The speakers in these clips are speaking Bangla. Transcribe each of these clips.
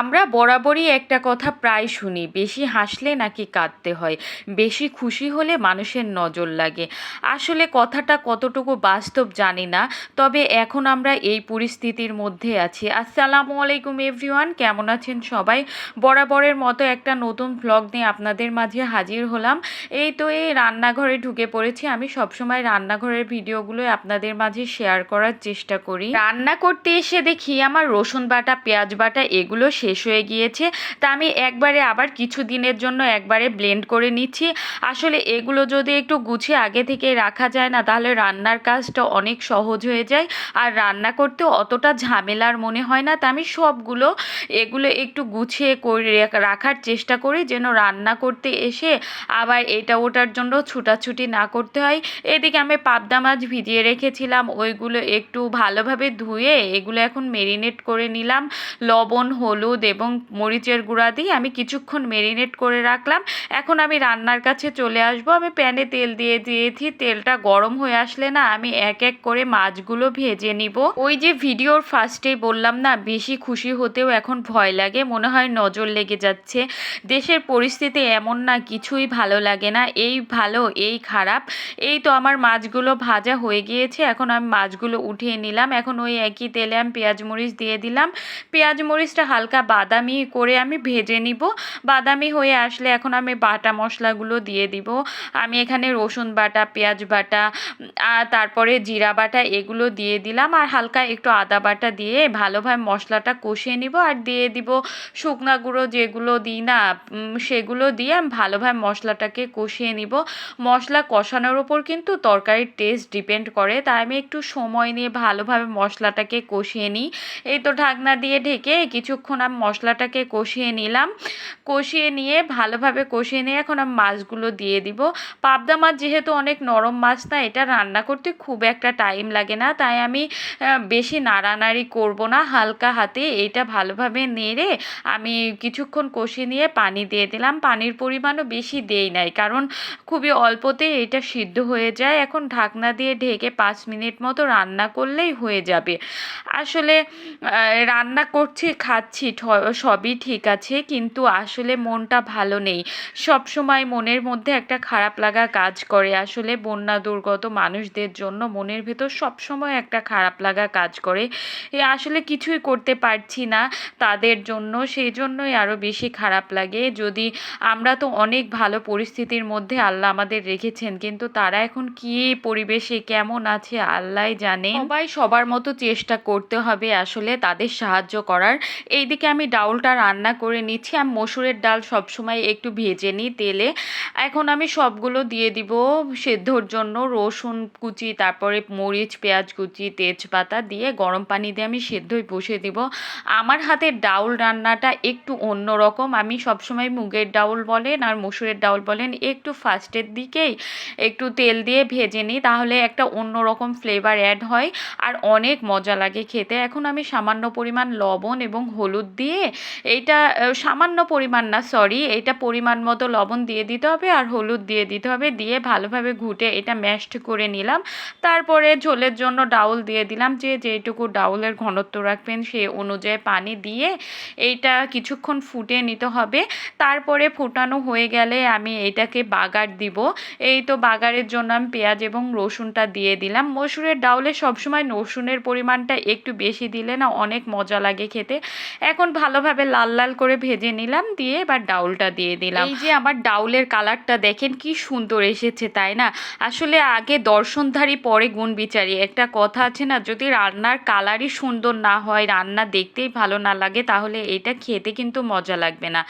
আমরা বরাবরই একটা কথা প্রায় শুনি, বেশি হাসলে নাকি কাঁদতে হয়, বেশি খুশি হলে মানুষের নজর লাগে। আসলে কথাটা কতটুকু বাস্তব জানি না, তবে এখন আমরা এই পরিস্থিতির মধ্যে আছি। আসসালামু আলাইকুম এভরিওয়ান, কেমন আছেন সবাই? বরাবরের মতো একটা নতুন ভ্লগ নিয়ে আপনাদের মাঝে হাজির হলাম। এই তো এই রান্নাঘরে ঢুকে পড়েছি। আমি সবসময় রান্নাঘরের ভিডিওগুলো আপনাদের মাঝে শেয়ার করার চেষ্টা করি। রান্না করতে এসে দেখি আমার রসুন বাটা, পেঁয়াজ বাটা, এগুলো শেষ হয়ে গিয়েছে। তা আমি একবারে আবার কিছু দিনের জন্য একবারে ব্লেন্ড করে নিচ্ছি। আসলে এগুলো যদি একটু গুছিয়ে আগে থেকে রাখা যায় না, তাহলে রান্নার কাজটা অনেক সহজ হয়ে যায়। আর রান্না করতে অতটা ঝামেলার মনে হয় না। তা আমি সবগুলো এগুলো একটু গুছিয়ে করে রাখার চেষ্টা করি যেন রান্না করতে এসে আবার এটা ওটার জন্য ছুটাছুটি না করতে হয়। এদিকে আমি পাবদা মাছ ভিজিয়ে রেখেছিলাম, ওইগুলো একটু ভালোভাবে ধুয়ে এগুলো এখন মেরিনেট করে নিলাম। লবণ, হলুদ হলুদ এবং মরিচের গুঁড়া দিয়ে আমি কিছুক্ষণ মেরিনেট করে রাখলাম। এখন আমি রান্নার কাছে চলে আসব। আমি প্যানে তেল দিয়ে দিয়েছি। তেলটা গরম হয়ে আসলে না আমি এক এক করে মাছগুলো ভেজে নিব। ওই যে ভিডিওর ফার্স্টেই বললাম না, বেশি খুশি হতেও এখন ভয় লাগে, মনে হয় নজর লেগে যাচ্ছে। দেশের পরিস্থিতি এমন না, কিছুই ভালো লাগে না। এই ভালো, এই খারাপ। এই তো আমার মাছগুলো ভাজা হয়ে গিয়েছে। এখন আমি মাছগুলো উঠিয়ে নিলাম। এখন ওই একই তেলে আমি পেঁয়াজ মরিচ দিয়ে দিলাম। পেঁয়াজ মরিচটা হালকা বাদামি করে আমি ভেজে নিব। বাদামি হয়ে আসলে এখন আমি বাটা মশলাগুলো দিয়ে দিব। আমি এখানে রসুন বাটা, পেঁয়াজ বাটা তারপরে জিরা বাটা এগুলো দিয়ে দিলাম। আর হালকা একটু আদা বাটা দিয়ে ভালোভাবে মশলাটা কষিয়ে নিব আর দিয়ে দিব শুকনা গুঁড়ো যেগুলো দিই না সেগুলো দিয়ে আমি ভালোভাবে মশলাটাকে কষিয়ে নিব। মশলা কষানোর ওপর কিন্তু তরকারির টেস্ট ডিপেন্ড করে। তাই আমি একটু সময় নিয়ে ভালোভাবে মশলাটাকে কষিয়ে নিই। এই তো ঢাকনা দিয়ে ঢেকে কিছুক্ষণ আমি মশলাটাকে কষিয়ে নিলাম। কষিয়ে নিয়ে ভালোভাবে কষিয়ে নিয়ে এখন আমি মাছগুলো দিয়ে দিব। পাবদা মাছ যেহেতু অনেক নরম মাছ না এটা রান্না করতে খুব একটা টাইম লাগে না। তাই আমি বেশি নাড়ানাড়ি করব না, হালকা হাতে এইটা ভালোভাবে নেড়ে আমি কিছুক্ষণ কষিয়ে নিয়ে পানি দিয়ে দিলাম। পানির পরিমাণও বেশি দেই নাই, কারণ খুবই অল্পতে এটা সিদ্ধ হয়ে যায়। এখন ঢাকনা দিয়ে ঢেকে পাঁচ মিনিট মতো রান্না করলেই হয়ে যাবে। আসলে রান্না করছি, খাচ্ছি সবই ঠিক আছে, কিন্তু আসলে মনটা ভালো নেই। সব সময় মনের মধ্যে একটা খারাপ লাগা কাজ করে। আসলে বন্যা, দুর্গত মানুষদের জন্য মনের ভেতর সবসময় একটা খারাপ লাগা কাজ করে। এ আসলে কিছুই করতে পারছি না তাদের জন্য সেই জন্যই আরও বেশি খারাপ লাগে। যদি আমরা তো অনেক ভালো পরিস্থিতির মধ্যে আল্লাহ আমাদের রেখেছেন, কিন্তু তারা এখন কি পরিবেশে, কেমন আছে আল্লাহ জানে। সবাই সবার মতো চেষ্টা করতে হবে আসলে তাদের সাহায্য করার। এইদিকে আমি ডাউলটা রান্না করে নিচ্ছি। আমি মসুরের ডাল সবসময় একটু ভেজে নিই তেলে। এখন আমি সবগুলো দিয়ে দিব সেদ্ধর জন্য। রসুন কুচি, তারপরে মরিচ, পেঁয়াজ কুচি, তেজপাতা দিয়ে গরম পানি দিয়ে আমি সেদ্ধই বসে দিব। আমার হাতের ডাউল রান্নাটা একটু অন্য রকম। আমি সবসময় মুগের ডাউল বলেন আর মসুরের ডাউল বলেন একটু ফার্স্টের দিকেই একটু তেল দিয়ে ভেজে নিই, তাহলে একটা অন্য রকম ফ্লেভার অ্যাড হয়। আর অনেক মজা লাগে খেতে। এখন আমি সামান্য পরিমাণ লবণ এবং হলুদ দিয়ে এইটা সামান্য পরিমাণ না সরি এটা পরিমাণ মতো লবণ দিয়ে দিতে হবে আর হলুদ দিয়ে দিতে হবে। দিয়ে ভালোভাবে ঘুটে এটা ম্যাশড করে নিলাম। তারপরে ঝোলের জন্য ডাউল দিয়ে দিলাম। যে যেটুকু ডাউলের ঘনত্ব রাখবেন সে অনুযায়ী পানি দিয়ে এইটা কিছুক্ষণ ফুটে নিতে হবে। তারপরে ফুটানো হয়ে গেলে আমি এটাকে বাগার দিব। এই তো বাগারের জন্য আমি পেঁয়াজ এবং রসুনটা দিয়ে দিলাম। মসুরের ডাউলে সবসময় রসুনের পরিমাণটা একটু বেশি দিলে না অনেক মজা লাগে খেতে। এখন ভালোভাবে লাল লাল করে ভেজে নিলাম, দিয়ে এবার ডাউলটা দিয়ে দিলাম। এই যে আমার ডাউলের কালারটা দেখেন কি সুন্দর এসেছে, তাই না? আসলে আগে দর্শনধারী, পরে গুণ বিচারি একটা কথা আছে না, যদি রান্নার কালারই সুন্দর না হয়, রান্না দেখতেই ভালো না লাগে, তাহলে এটা খেতে কিন্তু মজা লাগবে না।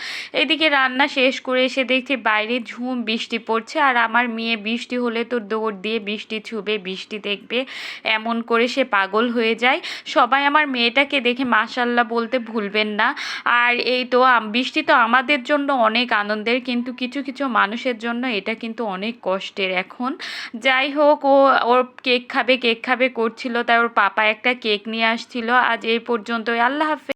এদিকে রান্না শেষ করে এসে দেখছি বাইরে ঝুম বৃষ্টি পড়ছে, আর আমার মেয়ে বৃষ্টি হলে তো দৌড় দিয়ে বৃষ্টি ছুবে, বৃষ্টি দেখবে, এমন করে সে পাগল হয়ে যায়। সবাই আমার মেয়েটাকে দেখে মাসাল্লাহ বলতে ভুলবেন না। আর এই তো বৃষ্টি তো আমাদের জন্য অনেক আনন্দের, কিন্তু কিছু কিছু মানুষের জন্য এটা কিন্তু অনেক কষ্টের এখন। যাই হোক, ও, ওর কেক খাবে কেক খাবে করছিল, তাই ওর পাপা একটা কেক নিয়ে আসছিল। আজ এই পর্যন্তই, আল্লাহ হাফেজ।